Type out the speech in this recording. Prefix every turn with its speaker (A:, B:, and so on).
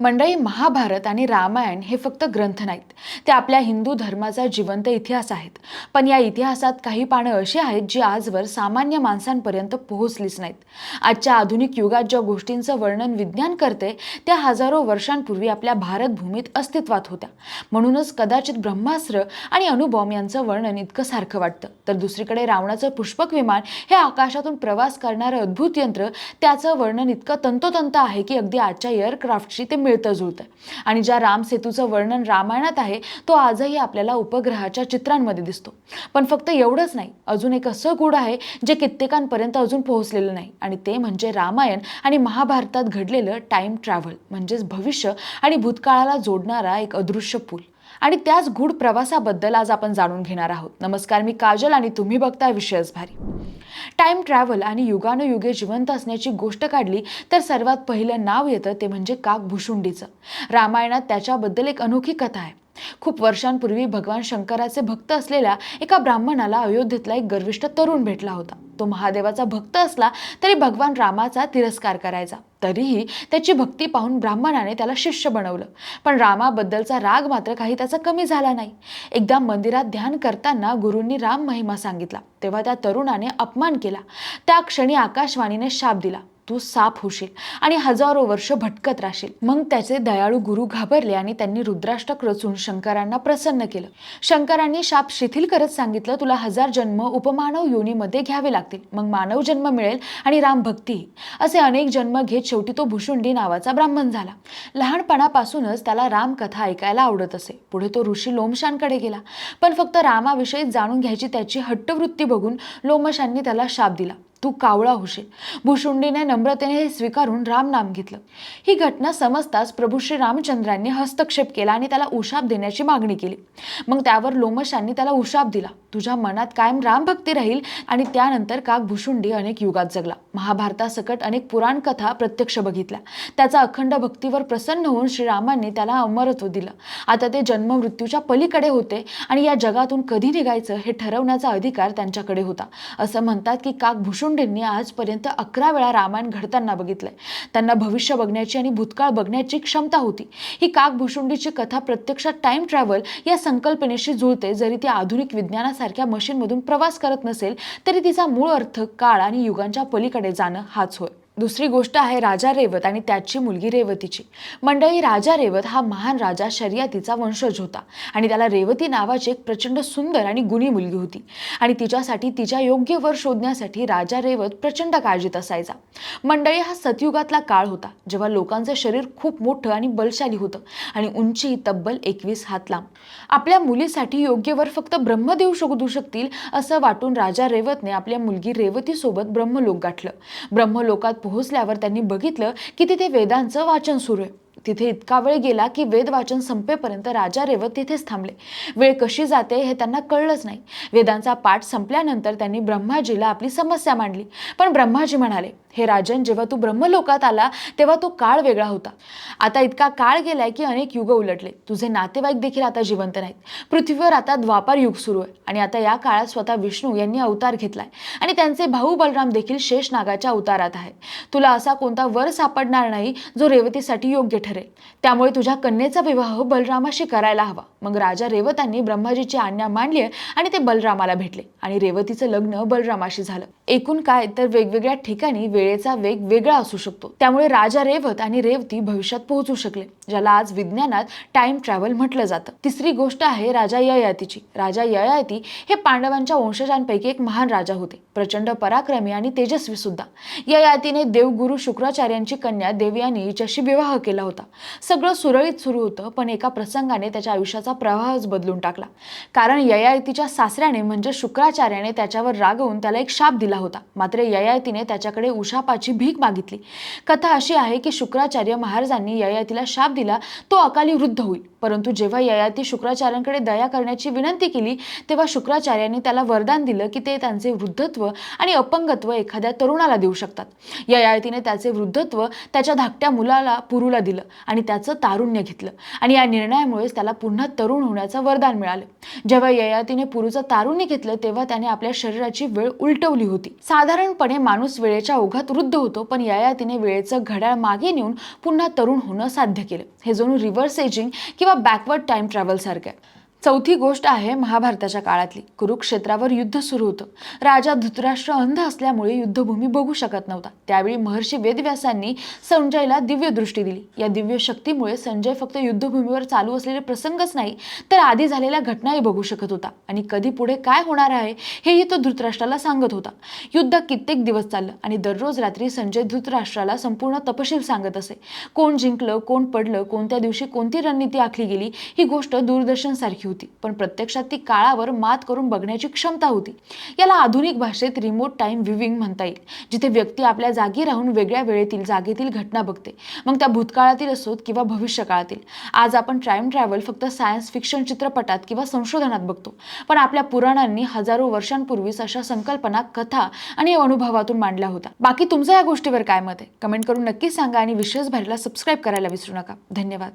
A: मंडळी महाभारत आणि रामायण हे फक्त ग्रंथ नाहीत. ते आपल्या हिंदू धर्माचा जिवंत इतिहास आहेत. पण या इतिहासात काही पानं अशी आहेत जी आजवर सामान्य माणसांपर्यंत पोहोचलीच नाहीत. आजच्या आधुनिक युगात ज्या गोष्टींचं वर्णन विज्ञान करते त्या हजारो वर्षांपूर्वी आपल्या भारतभूमीत अस्तित्वात होत्या. म्हणूनच कदाचित ब्रह्मास्त्र आणि अणुबॉम्ब यांचं वर्णन इतकं सारखं वाटतं. तर दुसरीकडे रावणाचं पुष्पक विमान हे आकाशातून प्रवास करणारं अद्भुत यंत्र त्याचं वर्णन इतकं तंतोतंत आहे की अगदी आजच्या एअरक्राफ्टशी ते मिळतं जुळतं आणि ज्या राम सेतूचं वर्णन रामायणात आहे तो आजही आपल्याला उपग्रहाच्या चित्रांमध्ये दिसतो. पण फक्त एवढंच नाही अजून एक असं गूढ आहे जे कित्येकांपर्यंत अजून पोहोचलेलं नाही. आणि ते म्हणजे रामायण आणि महाभारतात घडलेलं टाईम ट्रॅव्हल म्हणजेच भविष्य आणि भूतकाळाला जोडणारा एक अदृश्य पूल. आणि त्याच गूढ प्रवासाबद्दल आज आपण जाणून घेणार आहोत. नमस्कार मी काजल आणि तुम्ही बघताय विषयच भारी. टाईम ट्रॅव्हल आणि युगानुयुगे जिवंत असण्याची गोष्ट काढली तर सर्वात पहिलं नाव येतं ते म्हणजे काक भुशुंडीचं रामायणात त्याच्याबद्दल एक अनोखी कथा आहे. खूप वर्षांपूर्वी भगवान शंकराचे भक्त असलेल्या एका ब्राह्मणाला अयोध्येतला एक गर्विष्ठ तरुण भेटला होता. तो महादेवाचा भक्त असला तरी भगवान रामाचा तिरस्कार करायचा. तरीही त्याची भक्ती पाहून ब्राह्मणाने त्याला शिष्य बनवलं. पण रामाबद्दलचा राग मात्र काही त्याचा कमी झाला नाही. एकदा मंदिरात ध्यान करताना गुरूंनी राम महिमा सांगितला. तेव्हा त्या तरुणाने अपमान केला. त्या क्षणी आकाशवाणीने शाप दिला. तू साप होशील आणि हजारो वर्ष भटकत राहशील. मग त्याचे दयाळू गुरु घाबरले आणि त्यांनी रुद्राष्टक रचून शंकरांना प्रसन्न केलं. शंकरांनी शाप शिथिल करत सांगितलं तुला हजार जन्म उपमानव योनीमध्ये घ्यावे लागतील. मग मानव जन्म मिळेल आणि राम भक्ती असे अनेक जन्म घेत शेवटी तो भुशुंडी नावाचा ब्राह्मण झाला. लहानपणापासूनच त्याला रामकथा ऐकायला आवडत असे. पुढे तो ऋषी लोमशांकडे गेला. पण फक्त रामाविषयी जाणून घ्यायची त्याची हट्टवृत्ती बघून लोमशांनी त्याला शाप दिला. तू कावळा होशील. भुशुंडीने नम्रतेने हे स्वीकारून राम नाम घेतलं. ही घटना समजताच प्रभू श्री रामचंद्रांनी हस्तक्षेप केला आणि त्याला उशाप देण्याची मागणी केली. मग त्यावर लोमशांनी त्याला उशाप दिला. तुझ्या मनात कायम रामभक्ती राहील आणि त्यानंतर काक भुशुंडी अनेक युगात जगला. महाभारतासकट अनेक पुराणकथा प्रत्यक्ष बघितल्या. त्याचा अखंड भक्तीवर प्रसन्न होऊन श्रीरामांनी त्याला अमरत्व दिलं. आता ते जन्म मृत्यूच्या पलीकडे होते आणि या जगातून कधी निघायचं हे ठरवण्याचा अधिकार त्यांच्याकडे होता. असं म्हणतात की काक भुशुंडींनी आजपर्यंत अकरा वेळा रामायण घडताना बघितलंय. त्यांना भविष्य बघण्याची आणि भूतकाळ बघण्याची क्षमता होती. ही काक भुशुंडीची कथा प्रत्यक्षात टाइम ट्रॅव्हल या संकल्पनेशी जुळते. जरी ती आधुनिक विज्ञानासारख्या मशीनमधून प्रवास करत नसेल तरी तिचा मूळ अर्थ काळ आणि युगांच्या पलीकडे जाणं हाच होय. दुसरी गोष्ट आहे राजा रेवत आणि त्याची मुलगी रेवतीची. मंडळी राजा रेवत हा महान राजा शर्यतीचा वंशज होता आणि त्याला रेवती नावाची एक प्रचंड सुंदर आणि गुणी मुलगी होती. आणि तिच्यासाठी तिच्या योग्य वर शोधण्यासाठी राजा रेवत प्रचंड काळजीत असायचा. मंडळी हा सतयुगातला काळ होता जेव्हा लोकांचं शरीर खूप मोठं आणि बलशाली होतं आणि उंची तब्बल एकवीस हात लांब आपल्या मुलीसाठी योग्य वर फक्त ब्रह्मदेव शोधू शकतील असं वाटून राजा रेवतने आपल्या मुलगी रेवतीसोबत ब्रह्मलोक गाठलं. ब्रह्मलोकात पोहोचल्यावर त्यांनी बघितलं की तिथे वेदांचं वाचन सुरू आहे. तिथे इतका वेळ गेला की वेद वाचन संपेपर्यंत राजा रेवत तिथेच थांबले. वेळ कशी जाते हे त्यांना कळलंच नाही. वेदांचा पाठ संपल्यानंतर त्यांनी ब्रह्माजीला आपली समस्या मांडली. पण ब्रह्माजी म्हणाले हे राजन जेव्हा तू ब्रह्मलोकात आला तेव्हा तो काळ वेगळा होता. आता इतका काळ गेलाय की अनेक युग उलटले. तुझे नातेवाईक देखील आता जिवंत नाहीत. पृथ्वीवर आता द्वापार युग सुरू आहे आणि आता या काळात स्वतः विष्णू यांनी अवतार घेतलाय आणि त्यांचे भाऊ बलराम देखील शेष नागाच्या अवतारात आहे. तुला असा कोणता वर सापडणार नाही जो रेवतीसाठी योग्य ठरेल. त्यामुळे तुझ्या कन्येचा विवाह बलरामाशी करायला हवा. मग राजा रेवतांनी ब्रह्माजीची आज्ञा मांडली आणि ते बलरामाला भेटले. आणि रेवतीचं लग्न बलरामाशी झालं. एकूण काय तर वेगवेगळ्या ठिकाणी वेळेचा वेग वेगळा असू शकतो. त्यामुळे राजा रेवत आणि रेवती भविष्यात पोहोचू शकले ज्याला आज विज्ञानात टाइम ट्रॅव्हल म्हटलं जातं. तिसरी गोष्ट आहे राजा ययातीची. राजा ययाती हे पांडवांच्या वंशजांपैकी एक महान राजा होते. प्रचंड पराक्रमी आणि तेजस्वी सुद्धा. ययातीने देवगुरु शुक्राचार्यांची कन्या देवयानी हिच्याशी विवाह केला होता. सगळं सुरळीत सुरू होतं पण एका प्रसंगाने त्याच्या आयुष्याचा प्रवाहच बदलून टाकला. कारण ययातीच्या सासऱ्याने म्हणजे शुक्राचार्याने त्याच्यावर रागवून त्याला एक शाप दिला होता. मात्र ययातीने त्याच्याकडे उशापाची भीक मागितली. कथा अशी आहे की शुक्राचार्य महाराजांनी ययातीला शाप दिला तो अकाली वृद्ध होईल. परंतु जेव्हा ययाती शुक्राचार्यांकडे दया करण्याची विनंती केली तेव्हा शुक्राचार्यांनी त्याला वरदान दिलं की ते त्यांचे वृद्धत्व आणि अपंगत्व एखाद्या तरुणाला देऊ शकतात. ययातीने त्याचे वृद्धत्व त्याच्या धाकट्या मुलाला पुरूला दिलं. आणि त्याचं तारुण्य घेतलं. आणि या निर्णयामुळेच त्याला पुन्हा तरुण होण्याचं वरदान मिळालं. जेव्हा ययातीने पुरुचं तारुण्य घेतलं तेव्हा त्याने आपल्या शरीराची वेळ उलटवली होती. साधारणपणे माणूस वेळेच्या ओघात वृद्ध होतो पण ययातीने वेळेचं घड्याळ मागे नेऊन पुन्हा तरुण होणं साध्य केलं. हे जणू रिव्हर्स एजिंग किंवा बॅकवर्ड टाइम ट्रॅव्हल सारखं आहे. चौथी गोष्ट आहे महाभारताच्या काळातली. कुरुक्षेत्रावर युद्ध सुरू होतं. राजा धृतराष्ट्र अंध असल्यामुळे युद्धभूमी बघू शकत नव्हता. त्यावेळी महर्षी वेदव्यासांनी संजयला दिव्य दृष्टी दिली. या दिव्य शक्तीमुळे संजय फक्त युद्धभूमीवर चालू असलेले प्रसंगच नाही तर आधी झालेल्या घटनाही बघू शकत होता. आणि कधी पुढे काय होणार आहे हेही तो धृतराष्ट्राला सांगत होता. युद्ध कित्येक दिवस चाललं आणि दररोज रात्री संजय धृतराष्ट्राला संपूर्ण तपशील सांगत असे. कोण जिंकलं कोण पडलं कोणत्या दिवशी कोणती रणनीती आखली गेली ही गोष्ट दूरदर्शनसारखी सारखी होती. पण प्रत्यक्षात ती काळावर मात करून बघण्याची क्षमता होती. याला आधुनिक भाषेत रिमोट टाईम व्ह्युविंग म्हणता येईल. जिथे व्यक्ती आपल्या जागी राहून वेगळ्या वेळेतील जागेतील घटना बघते. मग त्या भूतकाळातील असोत किंवा भविष्यकाळातील. आज आपण टाईम ट्रॅव्हल फक्त सायन्स फिक्शन चित्रपटात किंवा संशोधनात बघतो. पण आपल्या पुराणांनी हजारो वर्षांपूर्वीच अशा संकल्पना कथा आणि अनुभवातून मांडल्या होत्या. बाकी तुमचं या गोष्टीवर काय मत आहे? कमेंट करून नक्की सांगा आणि विशेष भारीला सबस्क्राईब करायला विसरू नका. धन्यवाद.